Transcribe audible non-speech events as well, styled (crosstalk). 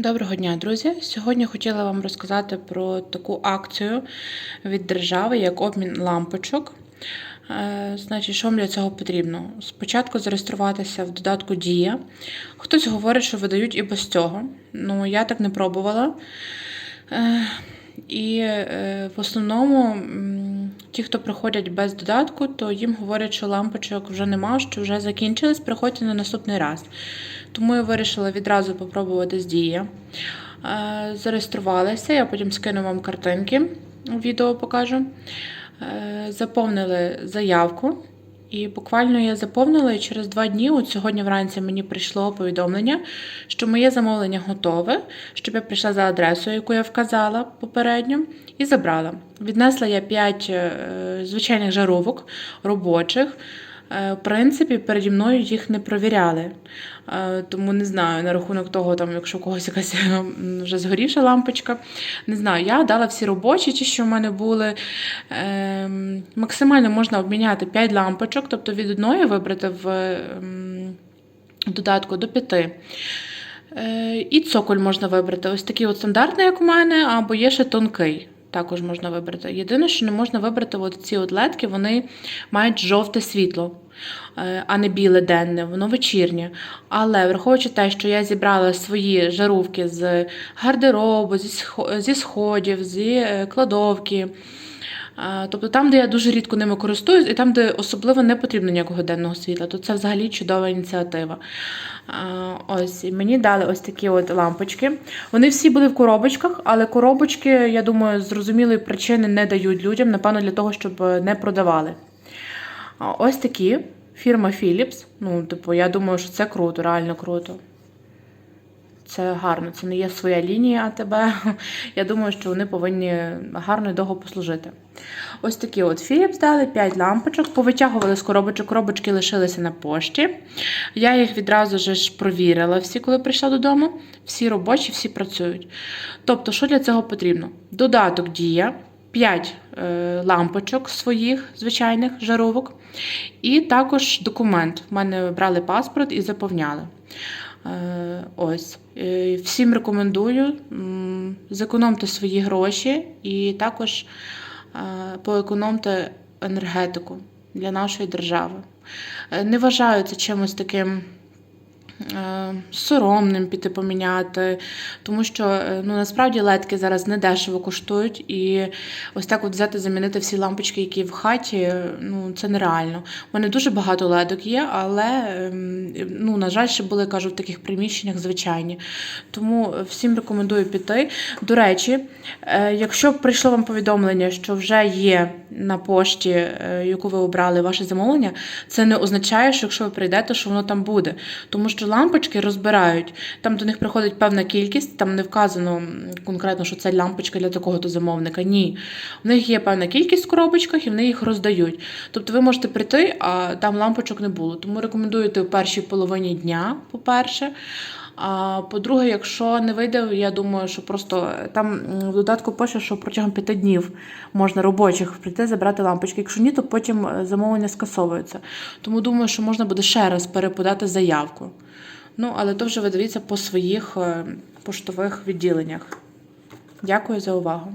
Доброго дня, друзі! Сьогодні хотіла вам розказати про таку акцію від держави, як обмін лампочок. Е, Значить, що для цього потрібно? Спочатку зареєструватися в додатку Дія. Хтось говорить, що видають і без цього. Ну, я так не пробувала. Е, І е, в основному ті, хто приходять без додатку, то їм говорять, що лампочок вже нема, що вже закінчились, приходьте на наступний раз. Тому я вирішила відразу попробувати з дія. Зареєструвалися, Зареєструвалася, я потім скину вам картинки, відео покажу. Е, Заповнили заявку. І буквально я заповнила, і через два дні, от сьогодні вранці мені прийшло повідомлення, що моє замовлення готове, щоб я прийшла за адресою, яку я вказала попередньо, і забрала. Віднесла я 5 звичайних жаровок робочих. Е, В принципі, переді мною їх не провіряли. Е, Тому не знаю на рахунок того, там, якщо у когось якась вже згорівша лампочка. Не знаю, я дала всі робочі, ті, що в мене були. Ем, Максимально можна обміняти 5 лампочок, тобто від одної вибрати в ем, додатку до 5. І цоколь можна вибрати. Ось такий от стандартний, як у мене, або є ще тонкий. Також можна вибрати. Єдине, що не можна вибрати от ці от вони мають жовте світло, е, а не біле денне, воно вечірнє. Але враховуючи те, що я зібрала свої жарувки з гардеробу, зі схо- сходів, зі е, кладовки. Тобто там, де я дуже рідко ними користуюсь, і там, де особливо не потрібно ніякого денного світла, то це взагалі чудова ініціатива. Ось, і мені дали ось такі от лампочки. Вони всі були в коробочках, але коробочки, я думаю, зрозумілої причини не дають людям, напевно, для того, щоб е, не продавали. Ось такі. Фірма Philips. Ну, типу, я думаю, що це круто, реально круто. Це гарно, це не є своя лінія АТБ. (laughs) Я думаю, що вони повинні гарно і довго послужити. Ось такі от Philips дали 5 лампочок, повитягували з коробочок, коробочки лишилися на пошті. Я їх відразу ж провірила всі, коли прийшла додому. Всі робочі, всі працюють. Тобто, що для цього потрібно? Додаток Дія, 5 е, лампочок своїх звичайних жаровок, і також документ. В мене брали паспорт і заповняли. Е, Ось. Е, Всім рекомендую зекономте свої гроші і також е, поекономте енергетику для нашої держави. Не вважаю це чимось таким. Е, Соромним піти поміняти, тому що е, ну насправді ледки зараз не дешево коштують, і ось так от взяти замінити всі лампочки, які в хаті, ну це нереально. У мене дуже багато ледок є, але ем, ну на жаль, ще були кажу в таких приміщеннях звичайні. Тому всім рекомендую піти. До речі, е, якщо прийшло вам повідомлення, що вже є на пошті, яку ви обрали ваше замовлення, це не означає, що якщо ви прийдете, що воно там буде. Тому що лампочки розбирають. Там до них приходить певна кількість, там не вказано конкретно, що це лампочка для такого-то замовника. Ні. В них є певна кількість в коробочках і вони їх роздають. Тобто ви можете прийти, а там лампочок не було. Тому рекомендую йти в першій половині дня, по-перше. А по-друге, якщо не вийде, я думаю, що просто там в додатку пише, що протягом п'яти днів можна робочих прийти забрати лампочки. Якщо ні, то потім е, замовлення скасовується. Тому думаю, що можна буде ще раз переподати заявку. Ну, але то вже ви дивіться по своїх е, поштових відділеннях. Дякую за увагу.